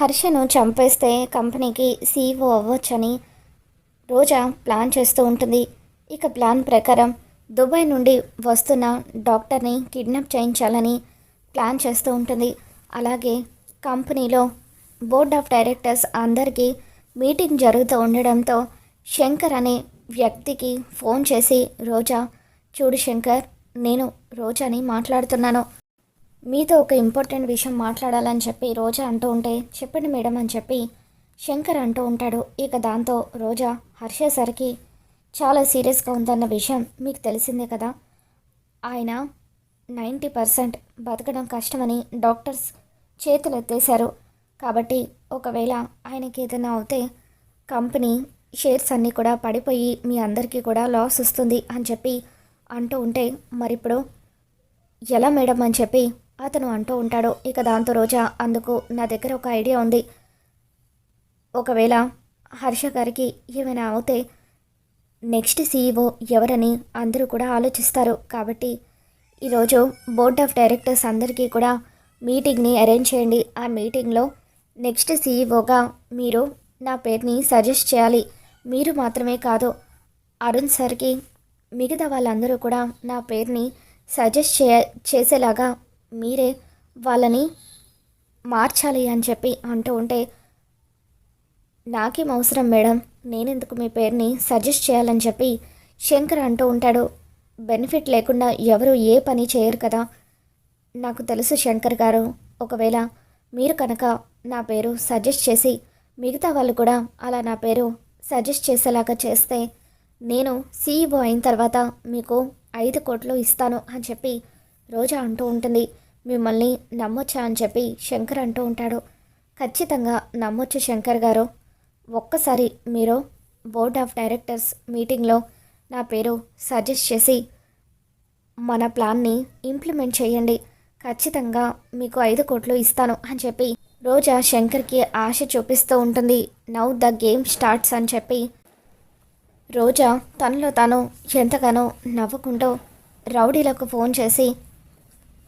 హర్షను చంపేస్తే కంపెనీకి సీఈఓ అవ్వచ్చని రోజా ప్లాన్ చేస్తూ ఉంటుంది. ఇక ప్లాన్ ప్రకారం దుబాయ్ నుండి వస్తున్న డాక్టర్ని కిడ్నాప్ చేయించాలని ప్లాన్ చేస్తూ ఉంటుంది. అలాగే కంపెనీలో బోర్డ్ ఆఫ్ డైరెక్టర్స్ అందరికీ మీటింగ్ జరుగుతూ ఉండడంతో శంకర్ అనే వ్యక్తికి ఫోన్ చేసి రోజా చూడు శంకర్ నేను రోజాని మాట్లాడుతున్నాను. మీతో ఒక ఇంపార్టెంట్ విషయం మాట్లాడాలని చెప్పి రోజా అంటూ ఉంటే చెప్పండి మేడం అని చెప్పి శంకర్ అంటూ ఉంటాడు. ఇక దాంతో రోజా హర్షేసరికి చాలా సీరియస్గా ఉందన్న విషయం మీకు తెలిసిందే కదా. ఆయన నైంటీ పర్సెంట్ బతకడం కష్టమని డాక్టర్స్ చేతులు ఎత్తేశారు కాబట్టి ఒకవేళ ఆయనకి ఏదైనా అవుతే కంపెనీ షేర్స్ అన్నీ కూడా పడిపోయి మీ అందరికీ కూడా లాస్ వస్తుంది అని చెప్పి అంటూ ఉంటే మరిప్పుడు ఎలా మేడం అని చెప్పి అతను అంటూ ఉంటాడు ఇక దాంతో రోజా అందుకు నా దగ్గర ఒక ఐడియా ఉంది. ఒకవేళ హర్ష గారికి ఏమైనా అవుతే నెక్స్ట్ సీఈఓ ఎవరని అందరూ కూడా ఆలోచిస్తారు. కాబట్టి ఈరోజు బోర్డ్ ఆఫ్ డైరెక్టర్స్ అందరికీ కూడా మీటింగ్ని అరేంజ్ చేయండి. ఆ మీటింగ్లో నెక్స్ట్ సీఈఓగా మీరు నా పేరుని సజెస్ట్ చేయాలి. మీరు మాత్రమే కాదు అరుణ్ సార్కి మిగతా వాళ్ళందరూ కూడా నా పేరుని సజెస్ట్ చే చేసేలాగా మీరే వాళ్ళని మార్చాలి అని చెప్పి అంటూ ఉంటే నాకేం అవసరం మేడం నేనెందుకు మీ పేరుని సజెస్ట్ చేయాలని చెప్పి శంకర్ అంటూ ఉంటాడు. బెనిఫిట్ లేకుండా ఎవరు ఏ పని చేయరు కదా. నాకు తెలుసు శంకర్ గారు ఒకవేళ మీరు కనుక నా పేరు సజెస్ట్ చేసి మిగతా వాళ్ళు కూడా అలా నా పేరు సజెస్ట్ చేసేలాగా చేస్తే నేను సీఈఓ అయిన తర్వాత మీకు ఐదు కోట్లు ఇస్తాను అని చెప్పి రోజా అంటూ ఉంటుంది. మిమ్మల్ని నమ్మొచ్చా అని చెప్పి శంకర్ అంటూ ఉంటాడు. ఖచ్చితంగా నమ్మొచ్చు శంకర్ గారు. ఒక్కసారి మీరు బోర్డ్ ఆఫ్ డైరెక్టర్స్ మీటింగ్లో నా పేరు సజెస్ట్ చేసి మన ప్లాన్ని ఇంప్లిమెంట్ చేయండి. ఖచ్చితంగా మీకు ఐదు కోట్లు ఇస్తాను అని చెప్పి రోజా శంకర్కి ఆశ చూపిస్తూ ఉంటుంది. నౌ ద గేమ్ స్టార్ట్స్ అని చెప్పి రోజా తనలో తాను ఎంతగానో నవ్వుకుంటూ రౌడీలకు ఫోన్ చేసి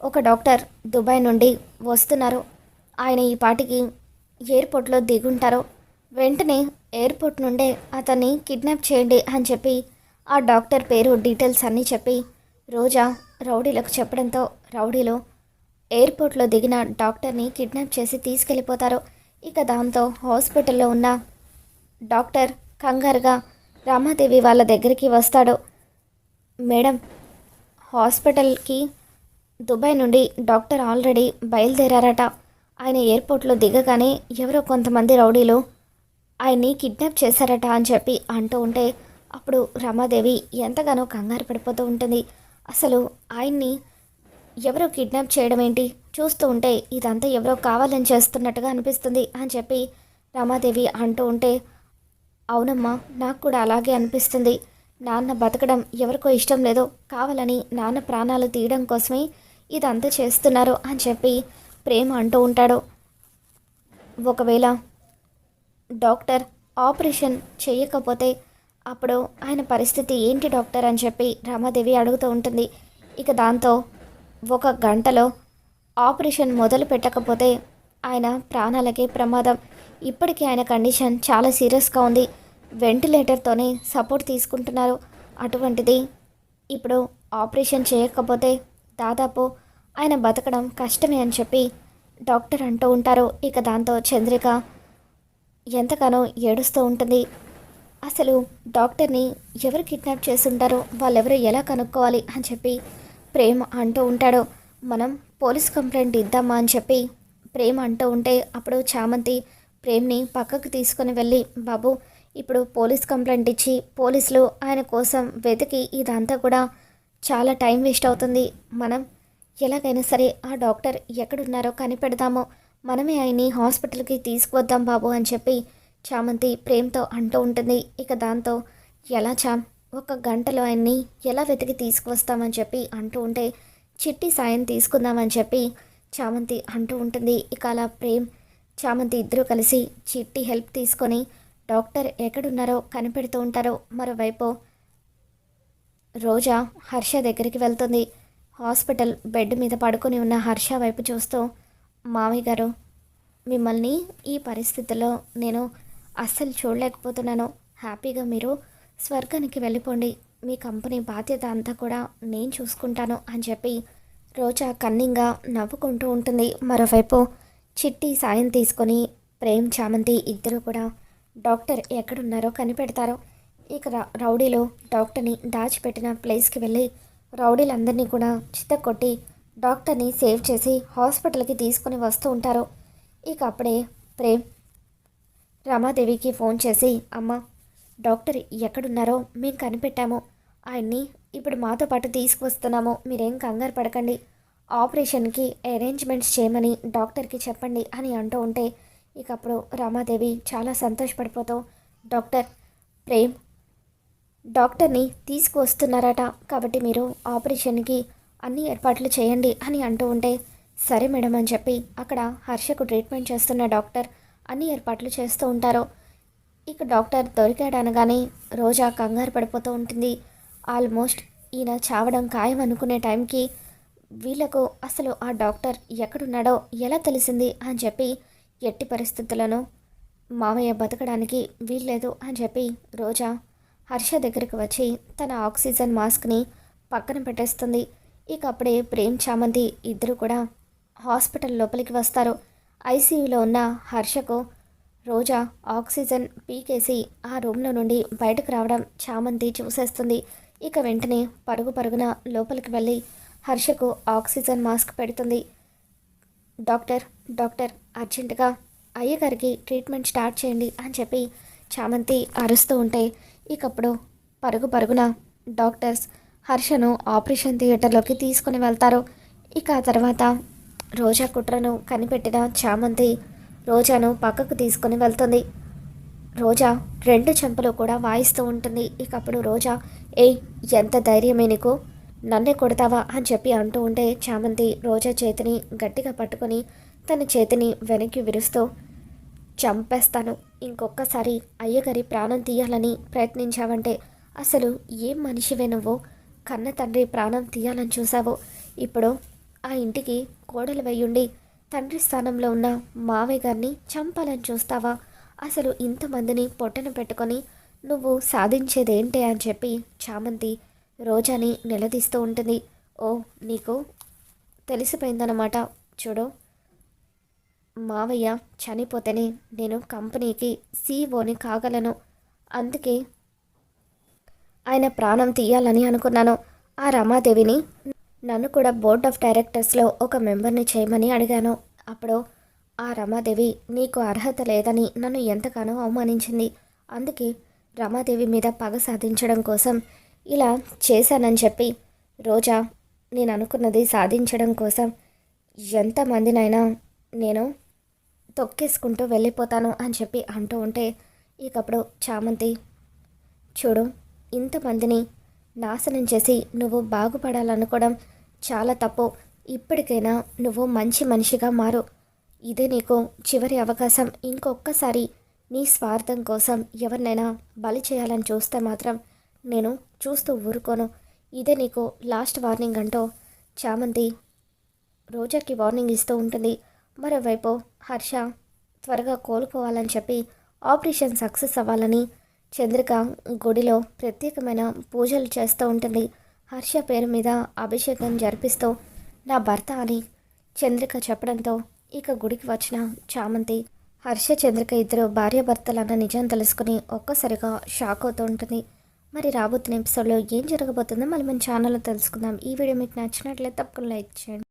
ఒక డాక్టర్ దుబాయ్ నుండి వస్తున్నారు. ఆయన ఈ పాటికి ఎయిర్పోర్ట్లో దిగుంటారు. వెంటనే ఎయిర్పోర్ట్ నుండే అతన్ని కిడ్నాప్ చేయండి అని చెప్పి ఆ డాక్టర్ పేరు డీటెయిల్స్ అన్నీ చెప్పి రోజా రౌడీలకు చెప్పడంతో రౌడీలు ఎయిర్పోర్ట్లో దిగిన డాక్టర్ని కిడ్నాప్ చేసి తీసుకెళ్ళిపోతారు. ఇక దాంతో హాస్పిటల్లో ఉన్న డాక్టర్ కంగారుగా రామాదేవి వాళ్ళ దగ్గరికి వస్తాడు. మేడం హాస్పిటల్కి దుబాయ్ నుండి డాక్టర్ ఆల్రెడీ బయలుదేరారట. ఆయన ఎయిర్పోర్ట్లో దిగగానే ఎవరో కొంతమంది రౌడీలు ఆయన్ని కిడ్నాప్ చేశారట అని చెప్పి అంటూ ఉంటే అప్పుడు రమాదేవి ఎంతగానో కంగారు పడిపోతూ ఉంటుంది. అసలు ఆయన్ని ఎవరో కిడ్నాప్ చేయడం ఏంటి? చూస్తూ ఉంటే ఇదంతా ఎవరో కావాలని చేస్తున్నట్టుగా అనిపిస్తుంది అని చెప్పి రమాదేవి అంటూ ఉంటే అవునమ్మా నాకు కూడా అలాగే అనిపిస్తుంది. నాన్న బతకడం ఎవరికో ఇష్టం లేదో. కావాలని నాన్న ప్రాణాలు తీయడం కోసమే ఇదంతా చేస్తున్నారు అని చెప్పి ప్రేమ అంటూ ఉంటాడు. ఒకవేళ డాక్టర్ ఆపరేషన్ చేయకపోతే అప్పుడు ఆయన పరిస్థితి ఏంటి డాక్టర్ అని చెప్పి రామాదేవి అడుగుతూ ఉంటుంది. ఇక దాంతో ఒక గంటలో ఆపరేషన్ మొదలు పెట్టకపోతే ఆయన ప్రాణాలకే ప్రమాదం. ఇప్పటికీ ఆయన కండిషన్ చాలా సీరియస్గా ఉంది. వెంటిలేటర్తోనే సపోర్ట్ తీసుకుంటున్నారు. అటువంటిది ఇప్పుడు ఆపరేషన్ చేయకపోతే దాదాపు ఆయన బతకడం కష్టమే అని చెప్పి డాక్టర్ అంటూ ఉంటారు. ఇక దాంతో చంద్రిక ఎంతగానో ఏడుస్తూ ఉంటుంది. అసలు డాక్టర్ని ఎవరు కిడ్నాప్ చేస్తుంటారో వాళ్ళెవరు ఎలా కనుక్కోవాలి? అని చెప్పి ప్రేమ అంటూ ఉంటాడు. మనం పోలీస్ కంప్లైంట్ ఇద్దామా అని చెప్పి ప్రేమ అంటూ ఉంటే అప్పుడు చామంతి ప్రేమ్ని పక్కకు తీసుకొని వెళ్ళి బాబు ఇప్పుడు పోలీస్ కంప్లైంట్ ఇచ్చి పోలీసులు ఆయన కోసం వెతికి ఇదంతా కూడా చాలా టైం వేస్ట్ అవుతుంది. మనం ఎలాగైనా సరే ఆ డాక్టర్ ఎక్కడున్నారో కనిపెడదాము. మనమే ఆయన్ని హాస్పిటల్కి తీసుకువద్దాం బాబు అని చెప్పి చామంతి ప్రేమతో అంటూ ఉంటుంది. ఇక దాంతో ఎలా చామ్ ఒక గంటలో ఆయన్ని ఎలా వెతికి తీసుకువస్తామని చెప్పి అంటూ ఉంటే చిట్టి సాయం తీసుకుందామని చెప్పి చామంతి అంటూ ఉంటుంది. ఇక అలా ప్రేమ్ చామంతి ఇద్దరూ కలిసి చిట్టి హెల్ప్ తీసుకొని డాక్టర్ ఎక్కడున్నారో కనిపెడుతూ ఉంటారో. మరోవైపు రోజా హర్ష దగ్గరికి వెళ్తుంది. హాస్పిటల్ బెడ్ మీద పడుకొని ఉన్న హర్ష వైపు చూస్తూ మామయ్య గారు మిమ్మల్ని ఈ పరిస్థితిలో నేను అస్సలు చూడలేకపోతున్నాను. హ్యాపీగా మీరు స్వర్గానికి వెళ్ళిపోండి. మీ కంపెనీ బాధ్యత అంతా కూడా నేను చూసుకుంటాను అని చెప్పి రోజా కన్నింగా నవ్వుకుంటూ ఉంటుంది. మరోవైపు చిట్టి సాయం తీసుకొని ప్రేమ్ చామంతి ఇద్దరు కూడా డాక్టర్ ఎక్కడున్నారో కనిపెడతారు. ఇక రౌడీలో డాక్టర్ని దాచిపెట్టిన ప్లేస్కి వెళ్ళి రౌడీలందరినీ కూడా చిత్తకొట్టి డాక్టర్ని సేవ్ చేసి హాస్పిటల్కి తీసుకొని వస్తూ ఉంటారు. ఇక అప్పుడే ప్రేమ్ రమాదేవికి ఫోన్ చేసి అమ్మ డాక్టర్ ఎక్కడున్నారో మేము కనిపెట్టాము. ఆయన్ని ఇప్పుడు మాతో పాటు తీసుకువస్తున్నాము మీరేం కంగారు పడకండి. ఆపరేషన్కి అరేంజ్మెంట్స్ చేయమని డాక్టర్కి చెప్పండి అని అంటూ ఉంటే ఇకప్పుడు రమాదేవి చాలా సంతోషపడిపోతూ డాక్టర్ ప్రేమ్ డాక్టర్ని తీసుకువస్తున్నారట. కాబట్టి మీరు ఆపరేషన్కి అన్ని ఏర్పాట్లు చేయండి అని అంటూ ఉంటే సరే మేడం అని చెప్పి అక్కడ హర్షకు ట్రీట్మెంట్ చేస్తున్న డాక్టర్ అన్ని ఏర్పాట్లు చేస్తూ ఉంటారు. ఇక డాక్టర్ దొరికాడనగానే రోజా కంగారు పడిపోతూ ఉంటుంది. ఆల్మోస్ట్ ఈయన చావడం ఖాయం అనుకునే టైంకి వీళ్ళకు అసలు ఆ డాక్టర్ ఎక్కడున్నాడో ఎలా తెలిసింది అని చెప్పి ఎట్టి పరిస్థితులను మామయ్య బతకడానికి వీల్లేదు అని చెప్పి రోజా హర్ష దగ్గరికి వచ్చి తన ఆక్సిజన్ మాస్క్ని పక్కన పెట్టేస్తుంది. ఇక అప్పుడే ప్రేమ్ చామంతి ఇద్దరు కూడా హాస్పిటల్ లోపలికి వస్తారు. ఐసీయూలో ఉన్న హర్షకు రోజా ఆక్సిజన్ పీకేసి ఆ రూమ్లో నుండి బయటకు రావడం చామంతి చూసేస్తుంది. ఇక వెంటనే పరుగు పరుగున లోపలికి వెళ్ళి హర్షకు ఆక్సిజన్ మాస్క్ పెడుతుంది. డాక్టర్ డాక్టర్ అర్జెంటుగా అయ్యగారికి ట్రీట్మెంట్ స్టార్ట్ చేయండి అని చెప్పి చామంతి అరుస్తూ ఉంటే ఇకప్పుడు పరుగు పరుగున డాక్టర్స్ హర్షను ఆపరేషన్ థియేటర్లోకి తీసుకుని వెళ్తారు. ఇక ఆ తర్వాత రోజా కుట్రను కనిపెట్టిన చామంతి రోజాను పక్కకు తీసుకుని వెళ్తుంది. రోజా రెండు చెంపలు కూడా వాయిస్తూ ఉంటుంది. ఇక అప్పుడు రోజా ఏయ్ ఎంత ధైర్యమే నీకు? నన్నే కొడతావా? అని చెప్పి అంటూ ఉంటే చామంతి రోజా చేతిని గట్టిగా పట్టుకొని తన చేతిని వెనక్కి విరుస్తూ చంపేస్తాను. ఇంకొకసారి అయ్యగారి ప్రాణం తీయాలని ప్రయత్నించావంటే అసలు ఏం మనిషివే నువ్వు? కన్న తండ్రి ప్రాణం తీయాలని చూసావు ఇప్పుడు ఆ ఇంటికి కోడలు వెయ్యుండి తండ్రి స్థానంలో ఉన్న మావయ్య గారిని చంపాలని చూస్తావా? అసలు ఇంతమందిని పొట్టన పెట్టుకొని నువ్వు సాధించేదేంటి అని చెప్పి చామంతి రోజాని నిలదీస్తూ ఉంటుంది. ఓ నీకు తెలిసిపోయిందన్నమాట. చూడు. మావయ్య చనిపోతేనే నేను కంపెనీకి సీఈఓని కాగలను. అందుకే ఆయన ప్రాణం తీయాలని అనుకున్నాను. ఆ రమాదేవిని నన్ను కూడా బోర్డ్ ఆఫ్ డైరెక్టర్స్లో ఒక మెంబర్ని చేయమని అడిగాను. అప్పుడు ఆ రమాదేవి నీకు అర్హత లేదని నన్ను ఎంతగానో అవమానించింది. అందుకే రమాదేవి మీద పగ సాధించడం కోసం ఇలా చేశానని చెప్పి రోజా నేను అనుకున్నది సాధించడం కోసం ఎంతమందినైనా నేను తొక్కేసుకుంటూ వెళ్ళిపోతాను అని చెప్పి అంటూ ఉంటే ఇకప్పుడు చామంతి చూడు ఇంతమందిని నాశనం చేసి నువ్వు బాగుపడాలనుకోవడం చాలా తప్పు. ఇప్పటికైనా నువ్వు మంచి మనిషిగా మారు. ఇదే నీకు చివరి అవకాశం. ఇంకొక్కసారి నీ స్వార్థం కోసం ఎవరినైనా బలి చేయాలని చూస్తే మాత్రం నేను చూస్తూ ఊరుకోను. ఇదే నీకు లాస్ట్ వార్నింగ్ అంటూ చామంతి రోజాకి వార్నింగ్ ఇస్తూ ఉంటుంది. మరోవైపు హర్ష త్వరగా కోలుకోవాలని చెప్పి ఆపరేషన్ సక్సెస్ అవ్వాలని చంద్రిక గుడిలో ప్రత్యేకమైన పూజలు చేస్తూ ఉంటుంది. హర్ష పేరు మీద అభిషేకం జరిపిస్తూ నా భర్త అని చంద్రిక చెప్పడంతో ఇక గుడికి వచ్చిన చామంతి హర్ష చంద్రిక ఇద్దరు భార్యాభర్తలన్న నిజం తెలుసుకుని ఒక్కసారిగా షాక్ అవుతూ ఉంటుంది. మరి రాబోతున్న ఎపిసోడ్లో ఏం జరగబోతుందో మళ్ళీ మన ఛానల్లో తెలుసుకుందాం. ఈ వీడియో మీకు నచ్చినట్లయితే తప్పకుండా లైక్ చేయండి.